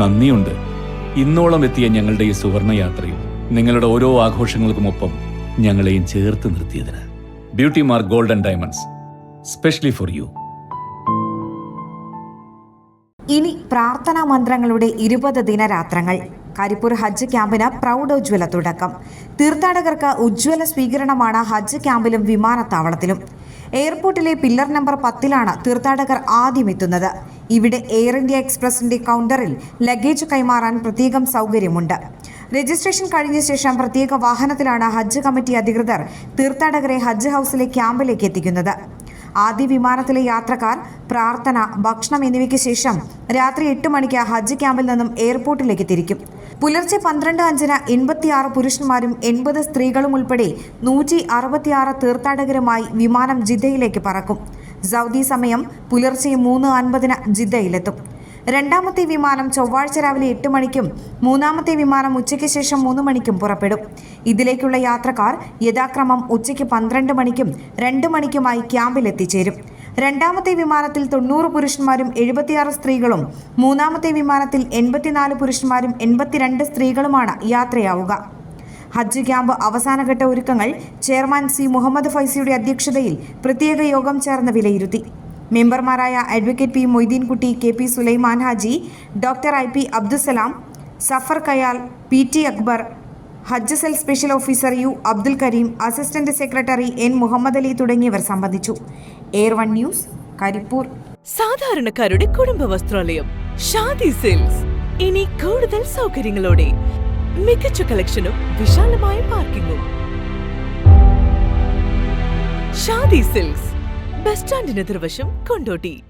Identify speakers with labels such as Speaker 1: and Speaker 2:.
Speaker 1: നന്ദിയുണ്ട്. ഇന്നോളം എത്തിയ ഞങ്ങളുടെ ഈ സുവർണ യാത്രയും നിങ്ങളുടെ ഓരോ ആഘോഷങ്ങൾക്കുമൊപ്പം ഞങ്ങളെയും ചേർത്ത് നിർത്തിയതിന്. Beauty Mark Golden Diamonds specially for you
Speaker 2: ഇനി പ്രാർത്ഥനാ മന്ത്രങ്ങളുടെ ഇരുപത് ദിനരാത്രങ്ങൾ. കരിപ്പൂർ ഹജ്ജ് ക്യാമ്പിന് പ്രൗഢോജ്വല തുടക്കം. തീർത്ഥാടകർക്ക് ഉജ്ജ്വല സ്വീകരണമാണ് ഹജ്ജ് ക്യാമ്പിലും വിമാനത്താവളത്തിലും. എയർപോർട്ടിലെ പില്ലർ നമ്പർ പത്തിലാണ് തീർത്ഥാടകർ ആദ്യം എത്തുന്നത് ഇവിടെ എയർ ഇന്ത്യ എക്സ്പ്രസിന്റെ കൗണ്ടറിൽ ലഗേജ് കൈമാറാൻ പ്രത്യേകം സൗകര്യമുണ്ട്. രജിസ്ട്രേഷൻ കഴിഞ്ഞ ശേഷം പ്രത്യേക വാഹനത്തിലാണ് ഹജ്ജ് കമ്മിറ്റി അധികൃതർ തീർത്ഥാടകരെ ഹജ്ജ് ഹൗസിലെ ക്യാമ്പിലേക്ക് എത്തിക്കുന്നത്. ആദ്യ വിമാനത്തിലെ യാത്രക്കാർ പ്രാർത്ഥന ഭക്ഷണം എന്നിവയ്ക്ക് ശേഷം രാത്രി എട്ട് മണിക്ക് ഹജ്ജ് ക്യാമ്പിൽ നിന്നും എയർപോർട്ടിലേക്ക് തിരിക്കും. പുലർച്ചെ പന്ത്രണ്ട് അഞ്ചിന് എൺപത്തിയാറ് പുരുഷന്മാരും എൺപത് സ്ത്രീകളും ഉൾപ്പെടെ നൂറ്റി അറുപത്തിയാറ് തീർത്ഥാടകരുമായി വിമാനം ജിദ്ദയിലേക്ക് പറക്കും. സൗദി സമയം പുലർച്ചെ മൂന്ന് അൻപതിന് ജിദ്ദയിലെത്തും. രണ്ടാമത്തെ വിമാനം ചൊവ്വാഴ്ച രാവിലെ എട്ട് മണിക്കും മൂന്നാമത്തെ വിമാനം ഉച്ചയ്ക്ക് ശേഷം മൂന്ന് മണിക്കും പുറപ്പെടും. ഇതിലേക്കുള്ള യാത്രക്കാർ യഥാക്രമം ഉച്ചയ്ക്ക് പന്ത്രണ്ട് മണിക്കും രണ്ട് മണിക്കുമായി ക്യാമ്പിൽ എത്തിച്ചേരും രണ്ടാമത്തെ വിമാനത്തിൽ തൊണ്ണൂറ് പുരുഷന്മാരും എഴുപത്തിയാറ് സ്ത്രീകളും മൂന്നാമത്തെ വിമാനത്തിൽ എൺപത്തിനാല് പുരുഷന്മാരും എൺപത്തിരണ്ട് സ്ത്രീകളുമാണ് യാത്രയാവുക. ഹജ്ജ് ക്യാമ്പ് അവസാനഘട്ട ഒരുക്കങ്ങൾ ചെയർമാൻ സി മുഹമ്മദ് ഫൈസിയുടെ അധ്യക്ഷതയിൽ പ്രത്യേക യോഗം ചേർന്ന് വിലയിരുത്തി. മെമ്പർമാരായ advocate P Moideenkutty K P Sulaiman Haji doctor I P Abdussalam Safar Kayal P T Akbar Hajj cell special officer U Abdul Kareem assistant secretary N Muhammad Ali തുടങ്ങിയവർ സംബന്ധിച്ചു. Air One News Karipur.
Speaker 3: സാധാരണക്കാരുടെ കുടുംബ വസ്ത്രാലയം Shaadi cells ഇനി കൂടുതൽ സൗകര്യങ്ങളോടെ മികച്ച കളക്ഷനും വിശാലമായ പാർക്കിംഗും ഷാദി സിൽക്സ് ബസ് സ്റ്റാൻഡിന് എതിർവശം കൊണ്ടോട്ടി.